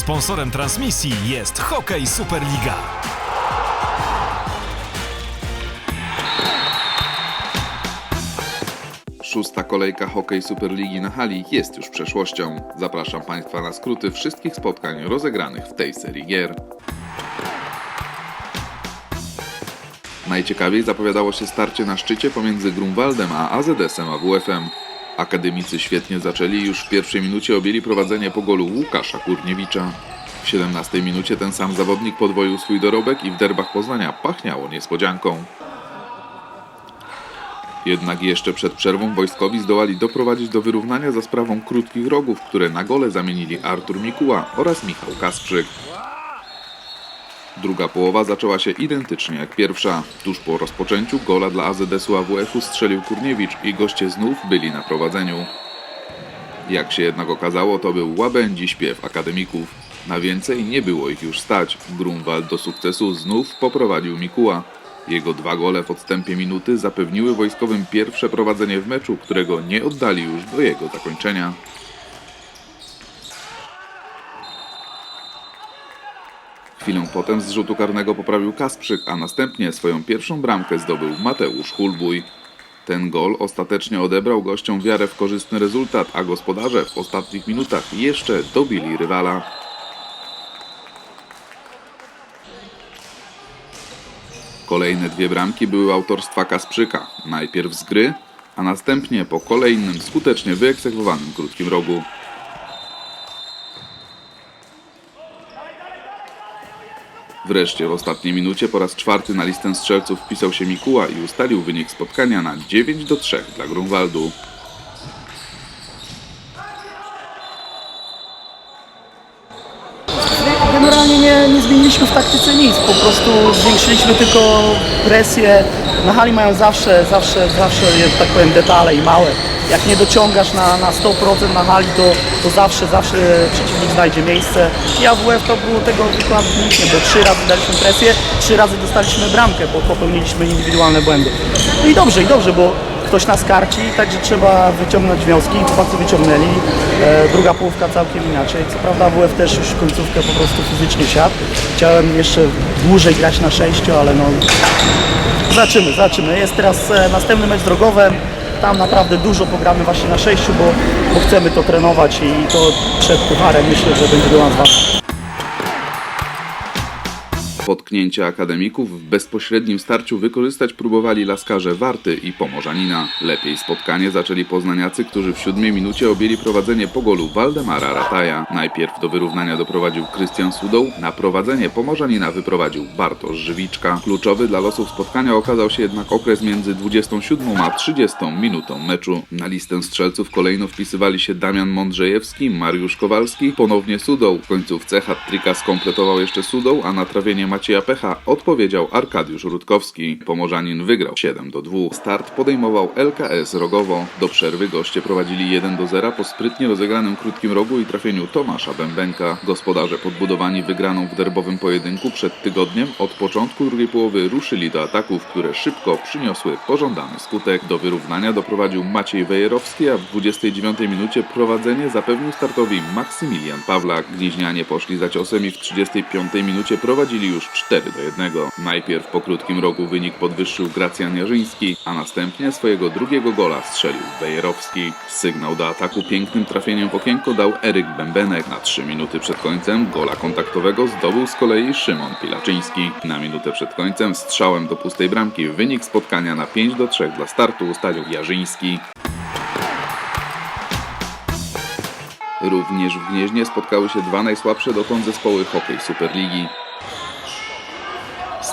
Sponsorem transmisji jest Hokej Superliga. Szósta kolejka Hokej Superligi na hali jest już przeszłością. Zapraszam Państwa na skróty wszystkich spotkań rozegranych w tej serii gier. Najciekawiej zapowiadało się starcie na szczycie pomiędzy Grunwaldem a AZS-em AWF-em. Akademicy świetnie zaczęli już w pierwszej minucie objęli prowadzenie po golu Łukasza Kurniewicza. W 17 minucie ten sam zawodnik podwoił swój dorobek i w derbach Poznania pachniało niespodzianką. Jednak jeszcze przed przerwą wojskowi zdołali doprowadzić do wyrównania za sprawą krótkich rogów, które na gole zamienili Artur Mikuła oraz Michał Kasprzyk. Druga połowa zaczęła się identycznie jak pierwsza. Tuż po rozpoczęciu gola dla AZS-u AWF-u strzelił Kurniewicz i goście znów byli na prowadzeniu. Jak się jednak okazało, to był łabędzi śpiew akademików. Na więcej nie było ich już stać. Grunwald do sukcesu znów poprowadził Mikuła. Jego dwa gole w odstępie minuty zapewniły wojskowym pierwsze prowadzenie w meczu, którego nie oddali już do jego zakończenia. Chwilę potem z rzutu karnego poprawił Kasprzyk, a następnie swoją pierwszą bramkę zdobył Mateusz Hulbuj. Ten gol ostatecznie odebrał gościom wiarę w korzystny rezultat, a gospodarze w ostatnich minutach jeszcze dobili rywala. Kolejne dwie bramki były autorstwa Kasprzyka. Najpierw z gry, a następnie po kolejnym skutecznie wyeksekwowanym krótkim rogu. Wreszcie w ostatniej minucie po raz czwarty na listę strzelców wpisał się Mikuła i ustalił wynik spotkania na 9 do 3 dla Grunwaldu. Generalnie nie, nie zmieniliśmy w taktyce nic, po prostu zwiększyliśmy tylko presję. Na hali mają zawsze, zawsze, zawsze, tak powiem, detale i małe. Jak nie dociągasz na, na 100% na hali, to, to zawsze, zawsze przeciwnik znajdzie miejsce. I AWF to było tego wykładu wynikiem, bo trzy razy daliśmy presję, trzy razy dostaliśmy bramkę, bo popełniliśmy indywidualne błędy. No i dobrze, i dobrze, bo ktoś nas karci, także trzeba wyciągnąć wnioski. Chłopacy wyciągnęli. E, druga połówka całkiem inaczej. Co prawda AWF też już końcówkę po prostu fizycznie siadł. Chciałem jeszcze dłużej grać na sześciu, ale no zobaczymy, zobaczymy. Jest teraz e, następny mecz drogowy. Tam naprawdę dużo pogramy właśnie na sześciu, bo, bo chcemy to trenować i to przed pucharem myślę, że będzie dla nas ważne. Potknięcie akademików w bezpośrednim starciu wykorzystać próbowali laskarze Warty i Pomorzanina. Lepiej spotkanie zaczęli poznaniacy, którzy w siódmej minucie objęli prowadzenie po golu Waldemara Rataja. Najpierw do wyrównania doprowadził Krystian Sudoł, na prowadzenie Pomorzanina wyprowadził Bartosz Żywiczka. Kluczowy dla losów spotkania okazał się jednak okres między 27 a 30 minutą meczu. Na listę strzelców kolejno wpisywali się Damian Mądrzejewski, Mariusz Kowalski, ponownie Sudoł. W końcówce hat-tricka skompletował jeszcze Sudoł, a na trawienie Macieja Pecha odpowiedział Arkadiusz Rutkowski. Pomorzanin wygrał 7 do 2. Start podejmował LKS Rogowo. Do przerwy goście prowadzili 1 do 0 po sprytnie rozegranym krótkim rogu i trafieniu Tomasza Bębenka. Gospodarze podbudowani wygraną w derbowym pojedynku przed tygodniem od początku drugiej połowy ruszyli do ataków, które szybko przyniosły pożądany skutek. Do wyrównania doprowadził Maciej Wejerowski, a w 29 minucie prowadzenie zapewnił startowi Maksymilian Pawlak. Gnieźnianie poszli za ciosem i w 35 minucie prowadzili już 4 do 1. Najpierw po krótkim rogu wynik podwyższył Gracjan Jarzyński, a następnie swojego drugiego gola strzelił Wejerowski. Sygnał do ataku pięknym trafieniem w okienko dał Eryk Bębenek. Na 3 minuty przed końcem gola kontaktowego zdobył z kolei Szymon Pilaczyński. Na minutę przed końcem strzałem do pustej bramki wynik spotkania na 5 do 3 dla startu ustalił Jarzyński. Również w Gnieźnie spotkały się dwa najsłabsze dotąd zespoły hokej Superligi.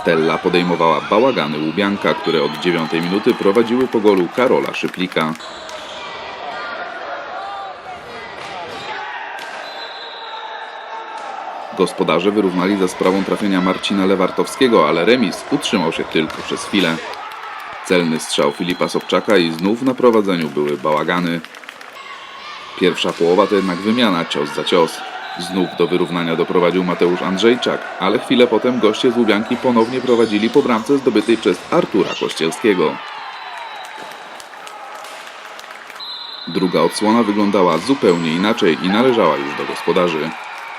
Stella podejmowała bałagany Łubianka, które od 9 minuty prowadziły po golu Karola Szyplika. Gospodarze wyrównali za sprawą trafienia Marcina Lewartowskiego, ale remis utrzymał się tylko przez chwilę. Celny strzał Filipa Sobczaka i znów na prowadzeniu były bałagany. Pierwsza połowa to jednak wymiana cios za cios. Znów do wyrównania doprowadził Mateusz Andrzejczak, ale chwilę potem goście z Łubianki ponownie prowadzili po bramce zdobytej przez Artura Kościelskiego. Druga odsłona wyglądała zupełnie inaczej i należała już do gospodarzy.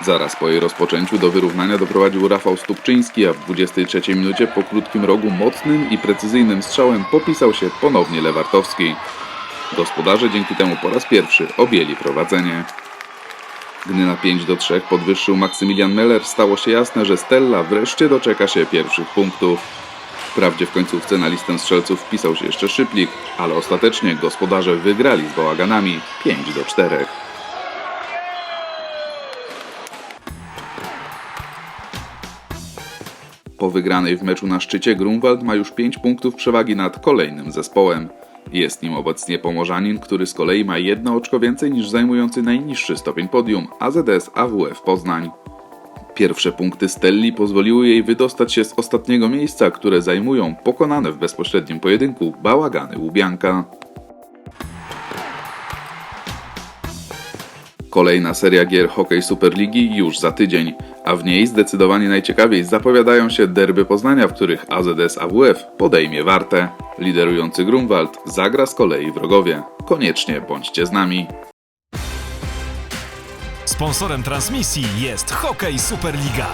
Zaraz po jej rozpoczęciu do wyrównania doprowadził Rafał Stupczyński, a w 23 minucie po krótkim rogu mocnym i precyzyjnym strzałem popisał się ponownie Lewartowski. Gospodarze dzięki temu po raz pierwszy objęli prowadzenie. Gdy na 5 do 3 podwyższył Maksymilian Meller, stało się jasne, że Stella wreszcie doczeka się pierwszych punktów. Wprawdzie w końcówce na listę strzelców wpisał się jeszcze Szyplik, ale ostatecznie gospodarze wygrali z bałaganami 5 do 4. Po wygranej w meczu na szczycie Grunwald ma już 5 punktów przewagi nad kolejnym zespołem. Jest nim obecnie Pomorzanin, który z kolei ma jedno oczko więcej niż zajmujący najniższy stopień podium AZS AWF Poznań. Pierwsze punkty Stelli pozwoliły jej wydostać się z ostatniego miejsca, które zajmują pokonane w bezpośrednim pojedynku bałagany Łubianka. Kolejna seria gier Hokej Superligi już za tydzień, a w niej zdecydowanie najciekawiej zapowiadają się derby Poznania, w których AZS AWF podejmie Wartę. Liderujący Grunwald zagra z kolei wrogowie. Koniecznie bądźcie z nami. Sponsorem transmisji jest Hokej Superliga.